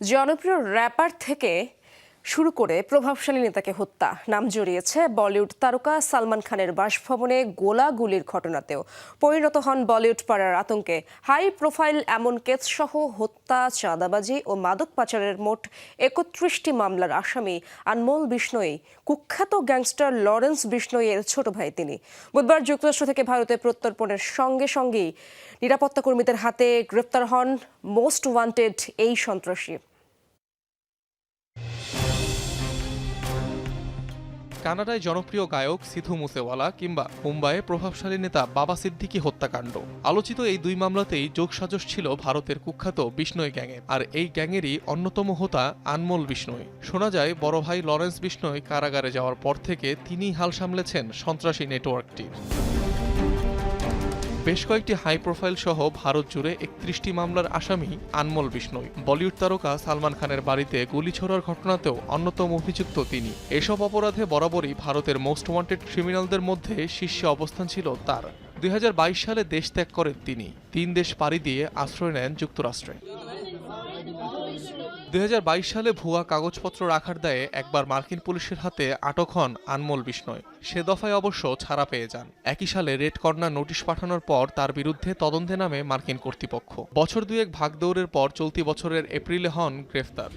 জনপ্রিয় র্যাপার থেকে শুরু করে প্রভাবশালী নেতাকে হত্যা। নাম জড়িয়েছে বলিউড তারকা সালমান খানের বাসভবনে গোলাগুলির ঘটনাতেও। পরিণত হন বলিউড পাড়ার আতঙ্কে। হাই প্রোফাইল এমন কেস সহ হত্যা, চাঁদাবাজি ও মাদক পাচারের মোট একত্রিশটি মামলার আসামি আনমোল বিষ্ণই। কুখ্যাত গ্যাংস্টার লরেন্স বিষ্ণইয়ের ছোট ভাই তিনি। বুধবার যুক্তরাষ্ট্র থেকে ভারতে প্রত্যর্পণের সঙ্গে সঙ্গেই নিরাপত্তা কর্মীদের হাতে গ্রেপ্তার হন মোস্ট ওয়ান্টেড এই সন্ত্রাসী। কানাডায় জনপ্রিয় গায়ক সিধু মুসেওয়ালা কিংবা মুম্বাইয়ে প্রভাবশালী নেতা বাবা সিদ্দিকি হত্যাকাণ্ড। আলোচিত এই দুই মামলাতেই যোগসাজশ ছিল ভারতের কুখ্যাত বিষ্ণয় গ্যাংয়ের। আর এই গ্যাংয়েরই অন্যতম হোতা আনমোল বিষ্ণয় শোনা যায়, বড় ভাই লরেন্স বিষ্ণয় কারাগারে যাওয়ার পর থেকে তিনি হাল সামলেছেন সন্ত্রাসী নেটওয়ার্কটির। বেশ কয়েকটি হাই প্রোফাইল সহ ভারত জুড়ে একত্রিশটি মামলার আসামি আনমল বিষ্ণই। বলিউড তারকা সালমান খানের বাড়িতে গুলি ছোড়ার ঘটনাতেও অন্যতম অভিযুক্ত তিনি। এসব অপরাধে বরাবরই ভারতের মোস্ট ওয়ান্টেড ক্রিমিনালদের মধ্যে শীর্ষে অবস্থান ছিল তার। দুই হাজার বাইশ সালে দেশ ত্যাগ করেন তিনি। তিন দেশ পাড়ি দিয়ে আশ্রয় নেন যুক্তরাষ্ট্রে। দু হাজার বাইশ সালে ভুয়া কাগজপত্র রাখার দায়ে একবার মার্কিন পুলিশের হাতে আটক হন আনমোল বিষ্ণয়। সে দফায় অবশ্য ছাড়া পেয়ে যান। একই সালে রেড কর্নার নোটিশ পাঠানোর পর তার বিরুদ্ধে তদন্তে নামে মার্কিন কর্তৃপক্ষ। বছর দুয়েক ভাগদৌড়ের পর চলতি বছরের এপ্রিলে হন গ্রেফতার।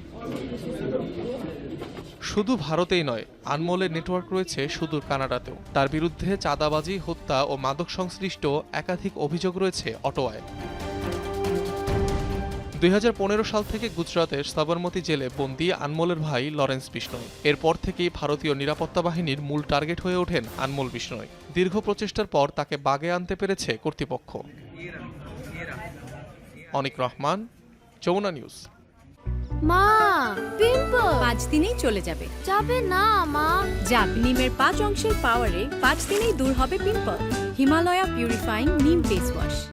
শুধু ভারতেই নয়, আনমোলের নেটওয়ার্ক রয়েছে সুদূর কানাডাতেও। তার বিরুদ্ধে চাঁদাবাজি, হত্যা ও মাদক সংশ্লিষ্ট একাধিক অভিযোগ রয়েছে অটোয়ায়। দুই হাজার পনেরো সাল থেকে গুজরাতের সাবরমতী জেলে বন্দি আনমোলের ভাই লরেন্স বিষ্ণয় এরপর থেকেই ভারতীয় নিরাপত্তা বাহিনীর মূল টার্গেট হয়ে ওঠেন আনমোল বিষ্ণয় দীর্ঘ প্রচেষ্টার পর তাকে বাগে আনতে পেরেছে কর্তৃপক্ষ। অনিক রহমান, যমুনা নিউজ। মা, পিম্পল! পাঁচ দিনেই চলে যাবে। যাবে না, মা। যাক নিমের পাঁচ অংশের পাওয়ারে পাঁচ দিনেই দূর হবে pimple. Himalaya purifying neem face wash